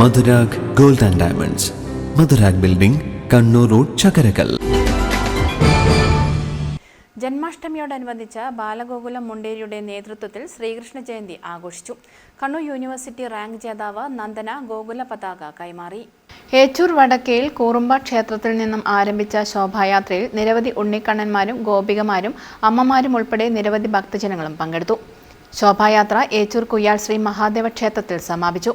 Madhurag gold and diamonds. Madhurag building Kannur road Chakarakal. ജന്മാഷ്ടമിയോടനുബന്ധിച്ച് Balagokulam മുണ്ടേരിയുടെ നേതൃത്വത്തിൽ ശ്രീകൃഷ്ണ ജയന്തി ആഘോഷിച്ചു. കണ്ണൂർ യൂണിവേഴ്സിറ്റി റാങ്ക് ജേതാവ് നന്ദന ഗോകുല പതാക കൈമാറി. ഏച്ചൂർ വടക്കയിൽ കൂറുമ്പ ക്ഷേത്രത്തിൽ നിന്നും ആരംഭിച്ച ശോഭായാത്രയിൽ നിരവധി ഉണ്ണിക്കണ്ണന്മാരും ഗോപികമാരും അമ്മമാരും ഉൾപ്പെടെ നിരവധി ഭക്തജനങ്ങളും പങ്കെടുത്തു. ശോഭായാത്ര ഏച്ചൂർ കുയ്യാൽ ശ്രീ മഹാദേവ ക്ഷേത്രത്തിൽ സമാപിച്ചു.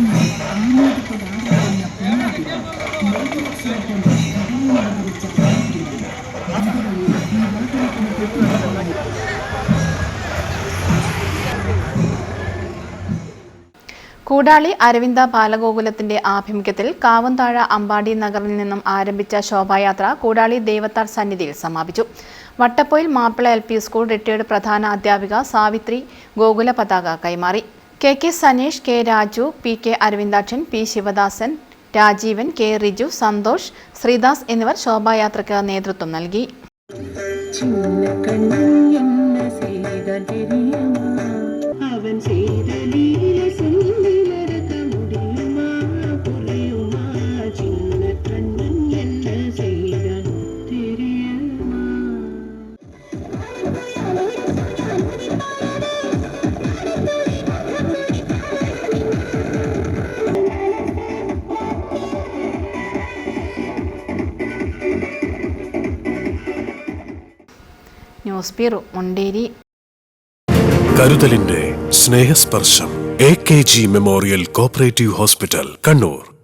കൂടാളി അരവിന്ദ ബാലഗോകുലത്തിന്റെ ആഭിമുഖ്യത്തിൽ കാവന്താഴ അമ്പാടി നഗറിൽ നിന്നും ആരംഭിച്ച ശോഭായാത്ര കൂടാളി ദേവത്താർ സന്നിധിയിൽ സമാപിച്ചു. Vattappoyil Mappila L P school retired പ്രധാന അധ്യാപിക സാവിത്രി ഗോകുല പതാക കൈമാറി. K K Saneesh K Raju P K Aravindakshan P Sivadasan Rajeevan K Riju Santhosh Sreedas എന്നിവർ ശോഭായാത്രയ്ക്ക് നേതൃത്വം നൽകി. News bureau Munderi. കരുതലിന്റെ Snehasparsham. A K G memorial cooperative hospital Kannur.